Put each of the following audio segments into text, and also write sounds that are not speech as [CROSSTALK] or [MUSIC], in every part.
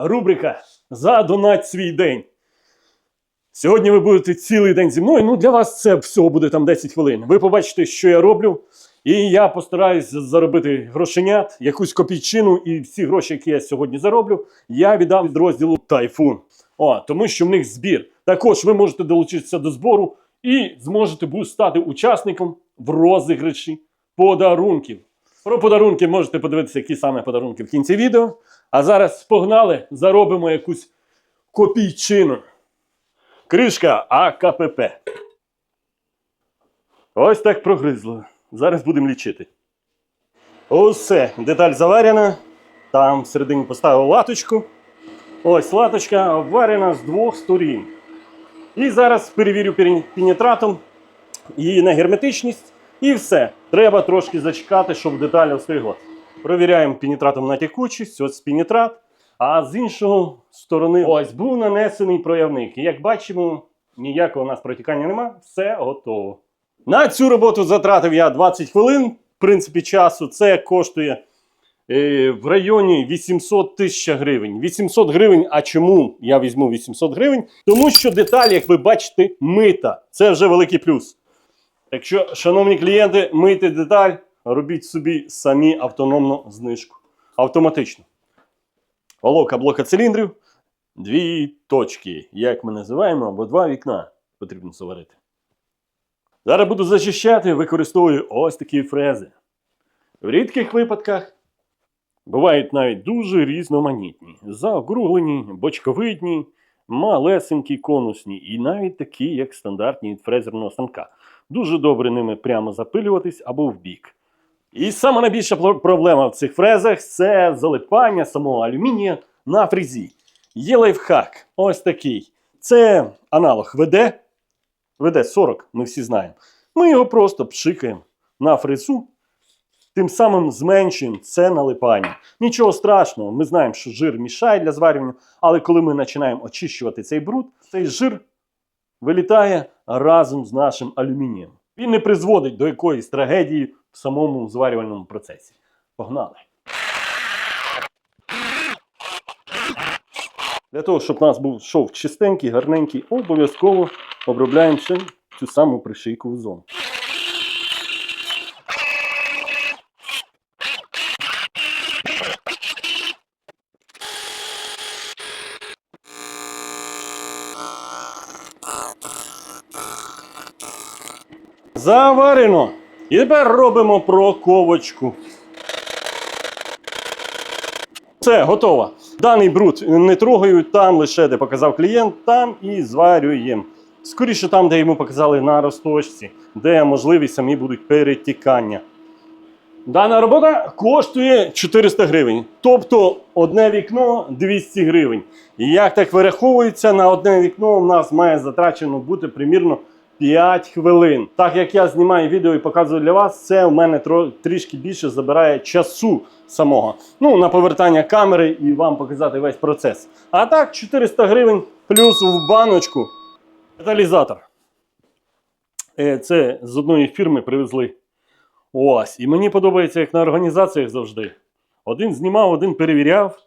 рубрика Задонать свій день. Сьогодні ви будете цілий день зі мною. Ну, для вас це всього буде там 10 хвилин. Ви побачите, що я роблю. І я постараюсь заробити грошенят, якусь копійчину, і всі гроші, які я сьогодні зароблю, я віддам підрозділу Тайфун. О, тому що в них збір. Також ви можете долучитися до збору і зможете стати учасником в розіграші подарунків. Про подарунки можете подивитися, які саме подарунки в кінці відео. А зараз погнали, заробимо якусь копійчину. Кришка АКПП. Ось так прогризло. Зараз будемо лічити. Усе, деталь заварена. Там всередині поставив латочку. Ось латочка обварена з двох сторін. І зараз перевірю пенетратом її на герметичність. І все. Треба трошки зачекати, щоб деталі встигла. Провіряємо пенетратом на текучість, ось пенетрат. А з іншого сторони, ось був нанесений проявник. І як бачимо, ніякого у нас протікання нема, все готово. На цю роботу затратив я 20 хвилин. В принципі, часу це коштує е, в районі 800 тисяч гривень. 800 гривень. А чому я візьму 800 гривень? Тому що деталь, як ви бачите, мита. Це вже великий плюс. Так що, шановні клієнти, мийте деталь, робіть собі самі автономну знижку. Автоматично. Головка блока циліндрів. Дві точки, як ми називаємо, або два вікна потрібно заварити. Зараз буду зачищати, використовую ось такі фрези. В рідких випадках бувають навіть дуже різноманітні. Заокруглені, бочковидні, малесенькі конусні і навіть такі, як стандартні від фрезерного станка. Дуже добре ними прямо запилюватись або в бік. І сама найбільша проблема в цих фрезах це залипання самого алюмінія на фрезі. Є лайфхак, ось такий. Це аналог ВД. ВД-40, ми всі знаємо. Ми його просто пшикаємо на фрезу, тим самим зменшуємо це налипання. Нічого страшного, ми знаємо, що жир мішає для зварювання, але коли ми починаємо очищувати цей бруд, цей жир вилітає разом з нашим алюмінієм. Він не призводить до якоїсь трагедії в самому зварювальному процесі. Погнали! Для того, щоб у нас був шов чистенький, гарненький, обов'язково обробляємо ще цю саму пришийкову зону. Заварено. І тепер робимо проковочку. Все, готово. Даний бруд не трогаю, там лише де показав клієнт, там і зварюємо. Скоріше там, де йому показали на розточці, де можливі самі будуть перетікання. Дана робота коштує 400 гривень. Тобто одне вікно 200 гривень. І як так вираховується, на одне вікно у нас має затрачено бути примірно 5 хвилин. Так як я знімаю відео і показую для вас, це у мене трішки більше забирає часу самого. Ну, на повертання камери і вам показати весь процес. А так, 400 гривень плюс в баночку. Каталізатор. Е, Це з одної фірми привезли. Ось. І мені подобається, як на організаціях завжди. Один знімав, один перевіряв,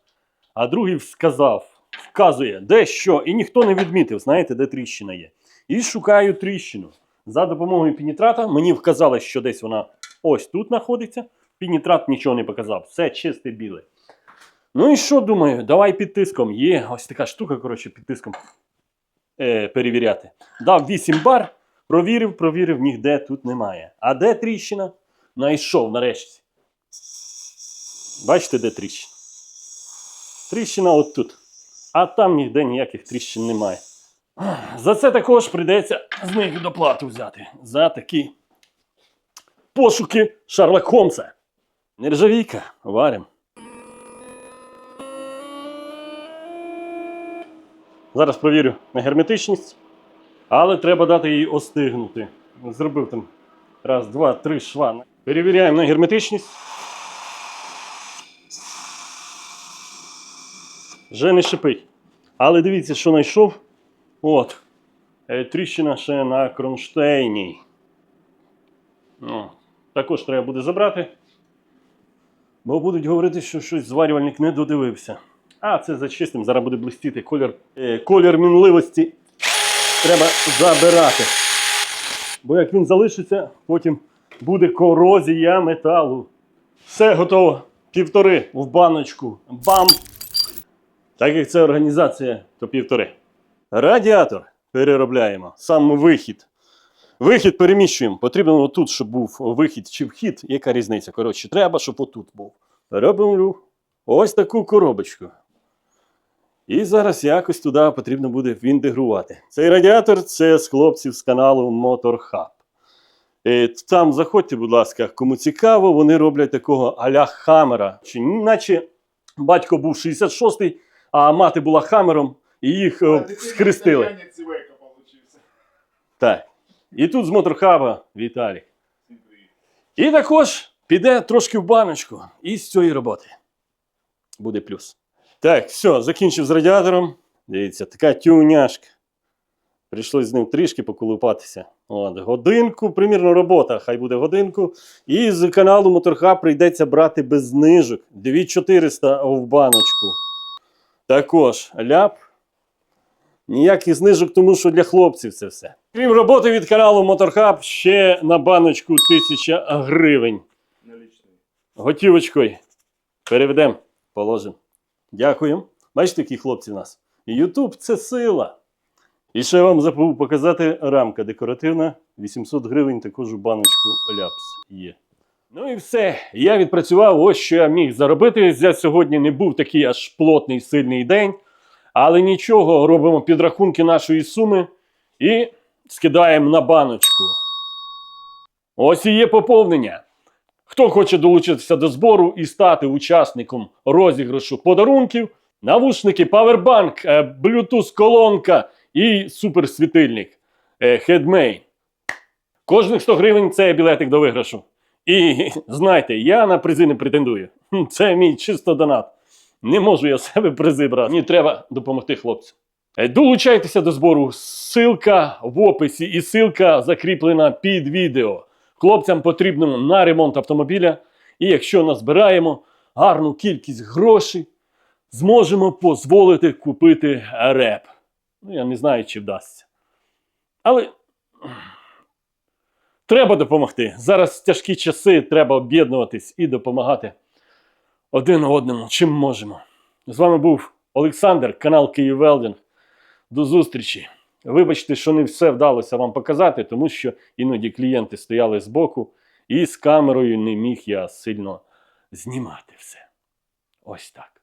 а другий сказав, вказує, де що, і ніхто не відмітив, знаєте, де тріщина є. І шукаю тріщину. За допомогою пенітрата мені вказали, що десь вона ось тут знаходиться. Пенітрат нічого не показав, все чисте біле. Ну і що думаю, давай під тиском. Є ось така штука, коротше, під тиском е, перевіряти. Дав 8 бар, провірив, провірив, ніде тут немає. А де тріщина? Найшов нарешті. Бачите, де тріщина? Тріщина от тут. А там ніде ніяких тріщин немає. За це також прийдеться з них доплату взяти. За такі пошуки Шарлок Холмса. Нержавійка, варим. Зараз провірю на герметичність, але треба дати їй остигнути. Зробив там раз, два, три шва. Перевіряємо на герметичність. Вже не шипить. Але дивіться, що знайшов. От. Е, Тріщина ще на кронштейні. Ну, також треба буде забрати. Бо будуть говорити, що щось зварювальник не додивився. А, це зачистимо, зараз буде блистіти колір, е, колір мінливості. Треба забирати. Бо як він залишиться, потім буде корозія металу. Все готово. Півтори в баночку. Бам! Так як це організація, то півтори. Радіатор переробляємо. Сам вихід. Вихід переміщуємо. Потрібно отут, щоб був вихід чи вхід. Яка різниця? Коротше, треба, щоб отут був. Робимо ось таку коробочку. І зараз якось туди потрібно буде інтегрувати. Цей радіатор це з хлопців з каналу Motor Hub. Е, Там заходьте, будь ласка, кому цікаво, вони роблять такого аля хамера. Чи наче батько був 66-й, а мати була хамером, і їх е, схрестили. Так. І тут з моторхаба Віталік. І також піде трошки в баночку. І з цієї роботи буде плюс. Так, все, закінчив з радіатором. Дивіться, така тюняшка. Прийшлось з ним трішки поколупатися. От, годинку, примірно, робота, хай буде годинку. І з каналу Моторхаб прийдеться брати без знижок. 2400 в баночку. Також ляп. Ніяких знижок, тому що для хлопців це все. Крім роботи від каналу Моторхаб, ще на баночку 1000 гривень. Готівочкою. Переведемо, положимо. Дякую. Бачите, які хлопці в нас. Ютуб це сила. І ще вам забув показати рамка декоративна. 800 гривень також у баночку ляпс є. Ну і все. Я відпрацював ось що я міг заробити. За сьогодні не був такий аж плотний сильний день. Але нічого, робимо підрахунки нашої суми і скидаємо на баночку. Ось і є поповнення. Хто хоче долучитися до збору і стати учасником розіграшу подарунків, навушники, павербанк, е, Bluetooth колонка і суперсвітильник е, Headmay. Кожних 100 гривень це білетик до виграшу. І [LAUGHS] знайте, я на призи не претендую. Це мій чисто донат. Не можу я себе призи брати. Мені треба допомогти хлопцям. Долучайтеся до збору. Ссылка в описі і ссылка закріплена під відео. Хлопцям потрібно на ремонт автомобіля. І якщо назбираємо гарну кількість грошей, зможемо дозволити купити реп. Ну, я не знаю, чи вдасться. Але треба допомогти. Зараз тяжкі часи, треба об'єднуватись і допомагати один одному, чим можемо. З вами був Олександр, канал Київ Велдинг. До зустрічі. Вибачте, що не все вдалося вам показати, тому що іноді клієнти стояли збоку, і з камерою не міг я сильно знімати все. Ось так.